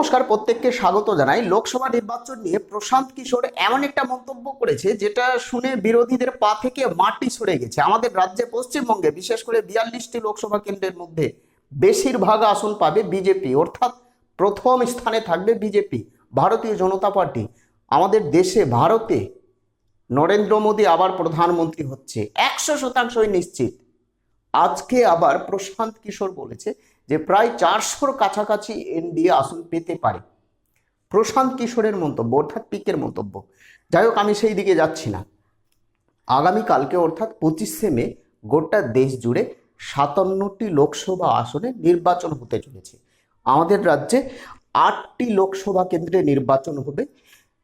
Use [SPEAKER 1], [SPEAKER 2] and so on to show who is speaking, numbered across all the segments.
[SPEAKER 1] নমস্কার, প্রত্যেককে স্বাগত জানাই। লোকসভা নির্বাচন নিয়ে প্রশান্ত কিশোর এমন একটা মন্তব্য করেছে, যেটা শুনে বিরোধীদের পা থেকে মাটি সরে গেছে। আমাদের রাজ্যে পশ্চিমবঙ্গে বিশেষ করে বিয়াল্লিশটি লোকসভা কেন্দ্রের মধ্যে বেশিরভাগ আসন পাবে বিজেপি। অর্থাৎ প্রথম স্থানে থাকবে বিজেপি, ভারতীয় জনতা পার্টি। আমাদের দেশে, ভারতে নরেন্দ্র মোদী আবার প্রধানমন্ত্রী হচ্ছে। একশো শতাংশই নিশ্চিত। আজকে আবার প্রশান্ত কিশোর বলেছে যে প্রায় চারশোর কাছাকাছি এনডিএ আসন পেতে পারে। প্রশান্ত কিশোরের মন্তব্য, অর্থাৎ পিকের মন্তব্য। যাই হোক, আমি সেই দিকে যাচ্ছি না। আগামীকালকে, অর্থাৎ পঁচিশে মে, গোটা দেশ জুড়ে সাতান্নটি লোকসভা আসনে নির্বাচন হতে চলেছে। আমাদের রাজ্যে আটটি লোকসভা কেন্দ্রে নির্বাচন হবে।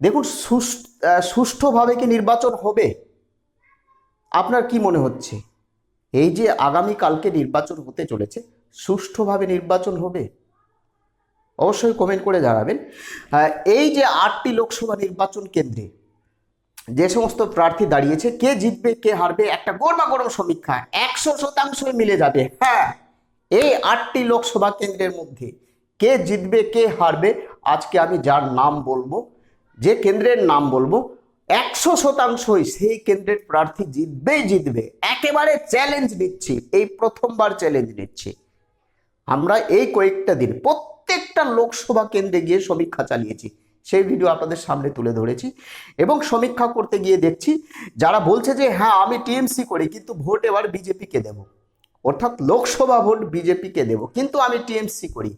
[SPEAKER 1] দেখুন সুষ্ঠুভাবে কি নির্বাচন হবে? আপনার কি মনে হচ্ছে? এই যে আগামীকালকে নির্বাচন হতে চলেছে সুষ্ঠুভাবে নির্বাচন হবে? অবশ্যই কমেন্ট করে জানাবেন। এই যে আটটি লোকসভা নির্বাচন কেন্দ্রে যে সমস্ত প্রার্থী দাঁড়িয়েছে, কে জিতবে, কে হারবে, একটা গরমা গরম সমীক্ষা, একশো শতাংশই মিলে যাবে। হ্যাঁ এই আটটি লোকসভা কেন্দ্রের মধ্যে কে জিতবে, কে হারবে, আজকে আমি যার নাম বলব, যে কেন্দ্রের নাম বলব, একশো শতাংশই সেই কেন্দ্রের প্রার্থী জিতবেই জিতবে। একেবারে চ্যালেঞ্জ নিচ্ছি, এই প্রথমবার চ্যালেঞ্জ নিচ্ছি। আমরা এই কয়েকটা দিন প্রত্যেকটা লোকসভা কেন্দ্রে গিয়ে সমীক্ষা চালিয়েছি। সেই ভিডিও আপনাদের সামনে তুলে ধরেছি এবং সমীক্ষা করতে গিয়ে দেখছি, যারা বলছে যে হ্যাঁ আমি টিএমসি করি, কিন্তু ভোট এবার বিজেপিকে দেব। অর্থাৎ লোকসভা ভোট বিজেপিকে দেব, কিন্তু আমি টিএমসি করি।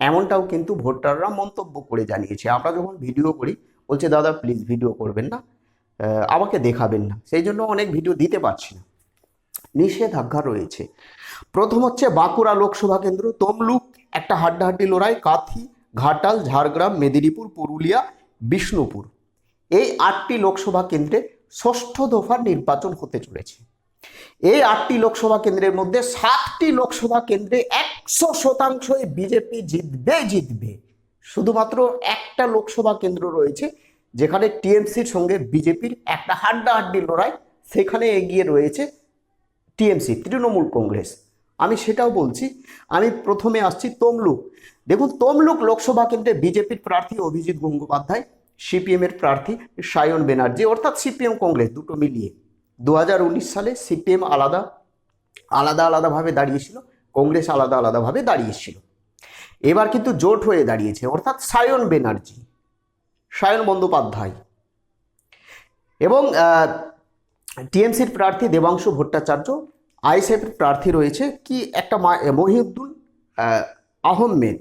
[SPEAKER 1] এমনটাও কিন্তু ভোটাররা মন্তব্য করে জানিয়েছে। আমরা যখন ভিডিও করি, বলছে, দাদা প্লিজ ভিডিও করবেন না। আমাকে দেখাবেন না। সেই জন্য অনেক ভিডিও দিতে পারছি না। নিষেধাজ্ঞা রয়েছে। প্রথম হচ্ছে বাঁকুড়া লোকসভা কেন্দ্র, তমলুক, একটা হাড্ডাহাড্ডি লড়াই, কাথি, ঘাটাল, ঝাড়গ্রাম, মেদিনীপুর, পুরুলিয়া, বিষ্ণুপুর। এই আটটি লোকসভা কেন্দ্রে ষষ্ঠ দফার নির্বাচন হতে চলেছে। এই আটটি লোকসভা কেন্দ্রের মধ্যে সাতটি লোকসভা কেন্দ্রে একশো শতাংশই বিজেপি জিতবে জিতবে। শুধুমাত্র একটা লোকসভা কেন্দ্র রয়েছে, যেখানে টিএমসির সঙ্গে বিজেপির একটা হাড্ডাহাড্ডি লড়াই, সেখানে এগিয়ে রয়েছে টিএমসি, তৃণমূল কংগ্রেস। আমি সেটাও বলছি, আমি প্রথমে আসছি তমলুক। দেখুন, তমলুক লোকসভা কেন্দ্রে বিজেপির প্রার্থী অভিজিৎ গঙ্গোপাধ্যায়, সিপিএম এর প্রার্থী সায়ন ব্যানার্জি, অর্থাৎ সিপিএম কংগ্রেস দুটো মিলিয়ে। দু হাজার উনিশ সালে সিপিএম আলাদা আলাদা আলাদাভাবে দাঁড়িয়েছিল, কংগ্রেস আলাদা আলাদাভাবে দাঁড়িয়েছিল। এবার কিন্তু জোট হয়ে দাঁড়িয়েছে, অর্থাৎ সায়ন ব্যানার্জি, সায়ন বন্দ্যোপাধ্যায়। এবং টিএমসির প্রার্থী দেবাংশু ভট্টাচার্য আইএসএফের প্রার্থী রয়েছে কি একটা মা- মহিউদ্দিন আহ, আহমেদ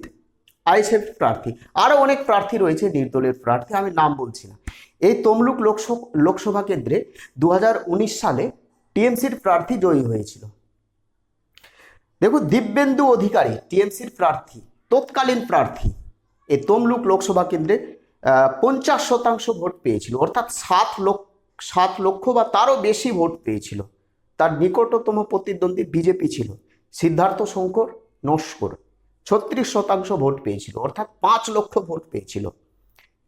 [SPEAKER 1] আইএসএফ প্রার্থী। আরও অনেক প্রার্থী রয়েছে নির্দলের প্রার্থী আমি নাম বলছি না। এই তমলুক লোকসভা লোকসভা কেন্দ্রে দু হাজার উনিশ সালে টিএমসির প্রার্থী জয়ী হয়েছিল। দেখুন দিব্যেন্দু অধিকারী টিএমসির প্রার্থী তৎকালীন প্রার্থী এই তমলুক লোকসভা কেন্দ্রে পঞ্চাশ শতাংশ ভোট পেয়েছিল অর্থাৎ সাত লক্ষ সাত লক্ষ বা তারও বেশি ভোট পেয়েছিল। তার নিকটতম প্রতিদ্বন্দ্বী বিজেপি ছিল সিদ্ধার্থ শঙ্কর, নস্কর। ছত্রিশ শতাংশ ভোট পেয়েছিল, অর্থাৎ পাঁচ লক্ষ ভোট পেয়েছিল।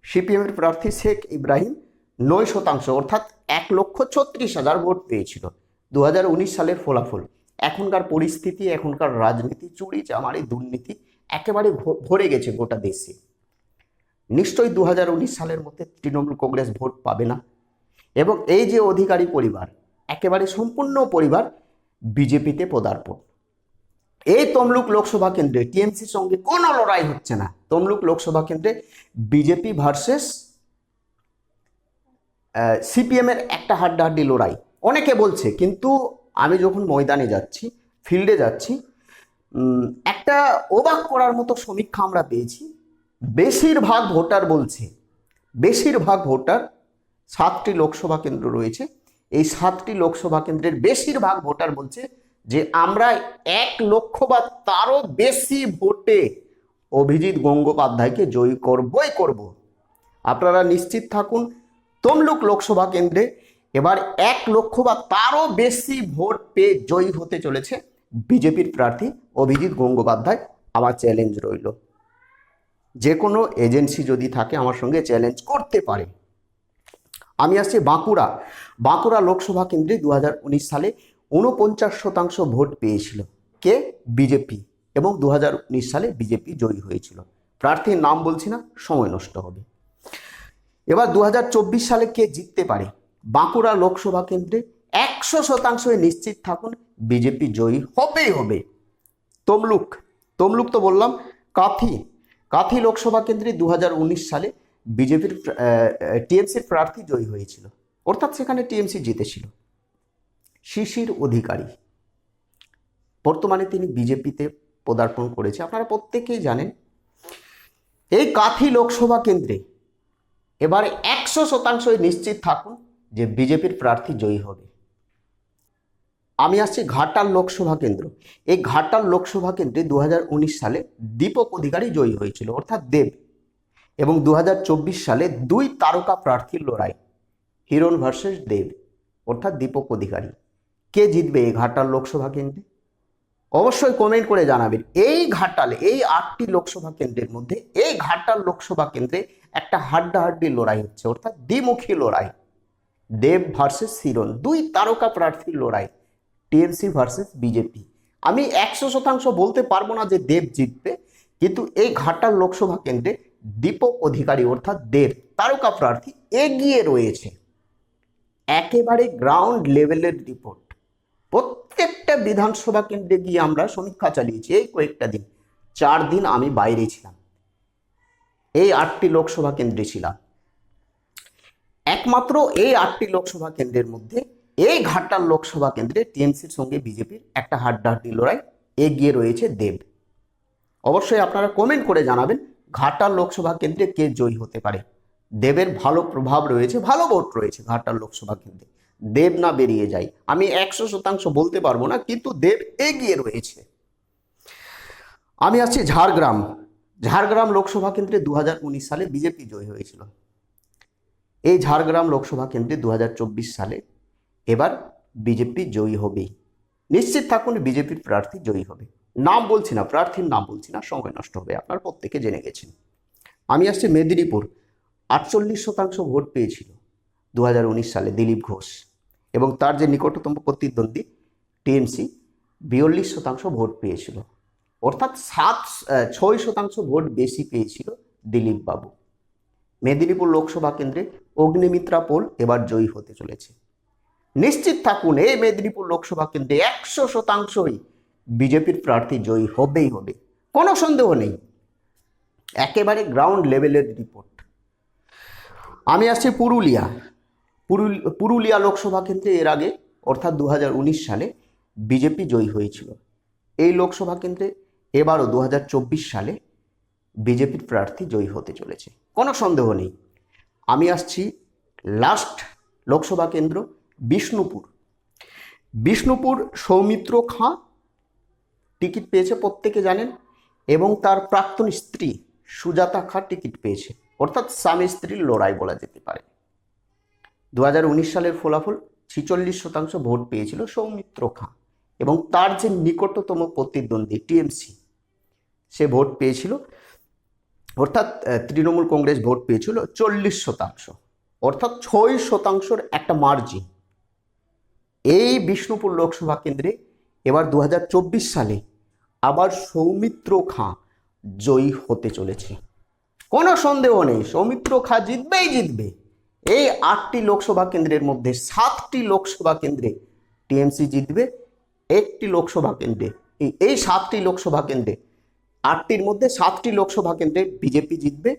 [SPEAKER 1] সিপিএমের প্রার্থী শেখ ইব্রাহিম নয় শতাংশ, অর্থাৎ এক লক্ষ ছত্রিশ হাজার ভোট পেয়েছিল দু হাজার উনিশ সালের ফলাফল। এখনকার পরিস্থিতি, এখনকার রাজনীতি, চুরি চামারি, দুর্নীতি একেবারে ভরে গেছে গোটা দেশে। নিশ্চয়ই দু হাজার উনিশ সালের মধ্যে তৃণমূল কংগ্রেস ভোট পাবে না। এবং এই যে অধিকারী পরিবার, একেবারে সম্পূর্ণ পরিবার বিজেপিতে পদার্পণ। এই তমলুক লোকসভা কেন্দ্রে টিএমসির সঙ্গে কোনো লড়াই হচ্ছে না। তমলুক লোকসভা কেন্দ্রে বিজেপি ভার্সেস সিপিএম এর একটা হাড্ডাহাড্ডি লড়াই। অনেকে বলছে, কিন্তু আমি যখন ময়দানে যাচ্ছি, ফিল্ডে যাচ্ছি একটা অবাক করার মতো সমীক্ষা আমরা পেয়েছি। বেশিরভাগ ভোটার বলছে, বেশিরভাগ ভোটার সাতটি লোকসভা কেন্দ্র রয়েছে। এই সাতটি লোকসভা কেন্দ্রের বেশিরভাগ ভোটার বলছে যে আমরা এক লক্ষ বা তারও বেশি ভোটে অভিজিৎ গঙ্গোপাধ্যায়কে জয়ী করবই করব। আপনারা নিশ্চিত থাকুন, তমলুক লোকসভা কেন্দ্রে এবার এক লক্ষ বা তারও বেশি ভোট পেয়ে জয়ী হতে চলেছে বিজেপির প্রার্থী অভিজিৎ গঙ্গোপাধ্যায়। আমার চ্যালেঞ্জ রইল, যে কোনো এজেন্সি যদি থাকে আমার সঙ্গে চ্যালেঞ্জ করতে পারে। আমি আসছি বাঁকুড়া। বাঁকুড়া লোকসভা কেন্দ্রে দু হাজার উনিশ সালে ঊনপঞ্চাশ শতাংশ ভোট পেয়েছিল কে? বিজেপি এবং দু হাজার উনিশ সালে বিজেপি জয়ী হয়েছিল। প্রার্থীর নাম বলছি না, সময় নষ্ট হবে। এবার দু হাজার চব্বিশ সালে কে জিততে পারে? বাঁকুড়া লোকসভা কেন্দ্রে একশো শতাংশ নিশ্চিত থাকুন বিজেপি জয়ী হবেই হবে। তমলুক তমলুক তো বললাম, কাথি। কাথি লোকসভা কেন্দ্রে দু হাজার উনিশ সালে বিজেপির টিএমসির প্রার্থী জয়ী হয়েছিল। অর্থাৎ সেখানে টিএমসি জিতেছিল। শিশির অধিকারী। বর্তমানে তিনি বিজেপিতে পদার্পণ করেছে। আপনারা প্রত্যেকেই জানেন, এই কাথি লোকসভা কেন্দ্রে এবারে একশো শতাংশই নিশ্চিত থাকুন যে বিজেপির প্রার্থী জয়ী হবে। আমি আসছি ঘাটাল লোকসভা কেন্দ্র। এই ঘাটাল লোকসভা কেন্দ্রে দু হাজার উনিশ সালে দীপক অধিকারী জয়ী হয়েছিল। অর্থাৎ দেব। এবং দু হাজার চব্বিশ সালে দুই তারকা প্রার্থীর লড়াই, হিরণ ভার্সেস দেব, অর্থাৎ দীপক অধিকারী। কে জিতবে এই ঘাটাল লোকসভা কেন্দ্রে? অবশ্যই কমেন্ট করে জানাবেন। এই ঘাটাল, এই আটটি লোকসভা কেন্দ্রের মধ্যে এই ঘাটাল লোকসভা কেন্দ্রে একটা হাড্ডাহাড্ডি লড়াই হচ্ছে, অর্থাৎ দ্বিমুখী লড়াই। দেব ভার্সেস সিরন দুই তারকা প্রার্থীর লড়াই, টিএমসি ভার্সেস বিজেপি। আমি একশো শতাংশ বলতে পারব না যে দেব জিতবে, কিন্তু এই ঘাটাল লোকসভা কেন্দ্রে দীপক অধিকারী অর্থাৎ দেব, তারকা প্রার্থী এগিয়ে রয়েছে। একেবারে গ্রাউন্ড লেভেলের রিপোর্ট প্রত্যেকটা বিধানসভা কেন্দ্রে গিয়ে আমরা সমীক্ষা চালিয়েছি, এই কয়েকটা দিন। চার দিন আমি বাইরে ছিলাম। এই আটটি লোকসভা কেন্দ্রে ছিলাম। একমাত্র এই আটটি লোকসভা কেন্দ্রের মধ্যে এই ঘাটাল লোকসভা কেন্দ্রে টিএমসির সঙ্গে বিজেপির একটা হাড্ডাহাড্ডি লড়াই এগিয়ে রয়েছে দেব। অবশ্যই আপনারা কমেন্ট করে জানাবেন। ঘাটাল লোকসভা কেন্দ্রে কে জয়ী হতে পারে? দেবের ভালো প্রভাব রয়েছে, ভালো ভোট রয়েছে ঘাটাল লোকসভা কেন্দ্রে। দেব না বেরিয়ে যায়। আমি একশো শতাংশ বলতে পারব না, কিন্তু দেব এগিয়ে রয়েছে। আমি আসছি ঝাড়গ্রাম। ঝাড়গ্রাম লোকসভা কেন্দ্রে দু হাজার উনিশ সালে বিজেপি জয়ী হয়েছিল। এই ঝাড়গ্রাম লোকসভা কেন্দ্রে দু হাজার চব্বিশ সালে এবার বিজেপি জয়ী হবেই। নিশ্চিত থাকুন বিজেপির প্রার্থী জয়ী হবে। নাম বলছি না, প্রার্থীর নাম বলছি না, সময় নষ্ট হবে, আপনার প্রত্যেকে জেনে গেছেন। আমি আসছি মেদিনীপুর, আটচল্লিশ শতাংশ ভোট পেয়েছিল দু হাজার উনিশ সালে দিলীপ ঘোষ এবং তার যে নিকটতম প্রতিদ্বন্দ্বী টিএমসি বিয়াল্লিশ শতাংশ ভোট পেয়েছিল। অর্থাৎ সাত ছয় শতাংশ ভোট বেশি পেয়েছিল দিলীপ বাবু। মেদিনীপুর লোকসভা কেন্দ্রে অগ্নিমিত্রা পোল এবার জয়ী হতে চলেছে। নিশ্চিত থাকুন, এই মেদিনীপুর লোকসভা কেন্দ্রে একশো শতাংশই বিজেপির প্রার্থী জয়ী হবেই হবে, কোনো সন্দেহ নেই। একেবারে গ্রাউন্ড লেভেলের রিপোর্ট আমি আসছি পুরুলিয়া। পুরুল- পুরুলিয়া লোকসভা কেন্দ্রে এর আগে, অর্থাৎ দু হাজার উনিশ সালে, বিজেপি জয়ী হয়েছিল। এই লোকসভা কেন্দ্রে এবারও দু হাজার চব্বিশ সালে বিজেপির প্রার্থী জয়ী হতে চলেছে, কোনো সন্দেহ নেই। আমি আসছি লাস্ট লোকসভা কেন্দ্র বিষ্ণুপুর। বিষ্ণুপুর সৌমিত্র খাঁ টিকিট পেয়েছে প্রত্যেকে জানেন, এবং তার প্রাক্তন স্ত্রী সুজাতা খাঁ টিকিট পেয়েছে। অর্থাৎ স্বামী স্ত্রীর লড়াই বলা যেতে পারে। দু হাজার উনিশ সালের ফলাফল ছিচল্লিশ শতাংশ ভোট পেয়েছিল সৌমিত্র খাঁ, এবং তার যে নিকটতম প্রতিদ্বন্দ্বী টিএমসি, সে ভোট পেয়েছিল, অর্থাৎ তৃণমূল কংগ্রেস ভোট পেয়েছিল চল্লিশ শতাংশ। অর্থাৎ ছয় শতাংশর একটা মার্জিন। এই বিষ্ণুপুর লোকসভা কেন্দ্রে এবার দু হাজার চব্বিশ সালে আবার সৌমিত্র খাঁ জয়ী হতে চলেছে। কোনো সন্দেহ নেই, সৌমিত্র খাঁ জিতবেই জিতবে। এই আটটি লোকসভা কেন্দ্রের মধ্যে সাতটি লোকসভা কেন্দ্রে টিএমসি জিতবে, একটি লোকসভা কেন্দ্রে, এই- সাতটি লোকসভা কেন্দ্রে, আটটির মধ্যে সাতটি লোকসভা কেন্দ্রে বিজেপি জিতবে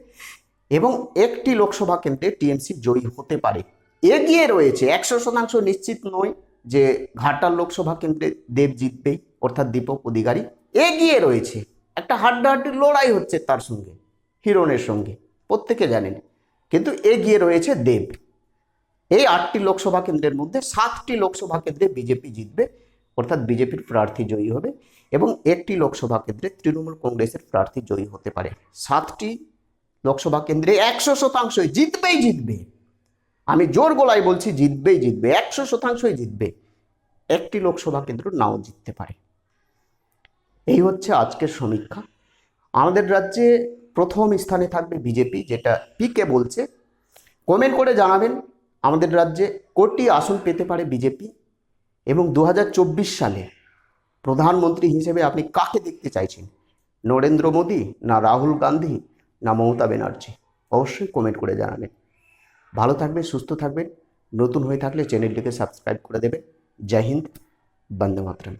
[SPEAKER 1] এবং একটি লোকসভা কেন্দ্রে টিএমসি জয়ী হতে পারে। এগিয়ে রয়েছে, একশো শতাংশ নিশ্চিত নয় যে ঘাটাল লোকসভা কেন্দ্রে দেব জিতবেই। অর্থাৎ দীপক অধিকারী এগিয়ে রয়েছে। একটা হাড্ডাহাড্ডি লড়াই হচ্ছে তার সঙ্গে হিরণের সঙ্গে, প্রত্যেকে জানেন। কিন্তু এগিয়ে রয়েছে দেব। এই আটটি লোকসভা কেন্দ্রের মধ্যে সাতটি লোকসভা কেন্দ্রে বিজেপি জিতবে, অর্থাৎ বিজেপির প্রার্থী জয়ী হবে এবং একটি লোকসভা কেন্দ্রে তৃণমূল কংগ্রেসের প্রার্থী জয়ী হতে পারে। সাতটি লোকসভা কেন্দ্রে একশো শতাংশই জিতবেই জিতবে। আমি জোর গলায় বলছি জিতবেই জিতবে, একশো শতাংশই জিতবে। একটি লোকসভা কেন্দ্র নাও জিততে পারে। এই হচ্ছে আজকের সমীক্ষা। আমাদের রাজ্যে প্রথম স্থানে থাকবে বিজেপি, যেটা পিকে বলছে। কমেন্ট করে জানাবেন, আমাদের রাজ্যে কোটি আসন পেতে পারে বিজেপি? এবং দু হাজার চব্বিশ সালে প্রধানমন্ত্রী হিসেবে আপনি কাকে দেখতে চাইছেন? নরেন্দ্র মোদী না রাহুল গান্ধী না মমতা ব্যানার্জি? অবশ্যই কমেন্ট করে জানাবেন। ভালো থাকবেন, সুস্থ থাকবেন। নতুন হয়ে থাকলে চ্যানেলটিকে সাবস্ক্রাইব করে দেবেন। জয় হিন্দ, বন্দে মাতরম।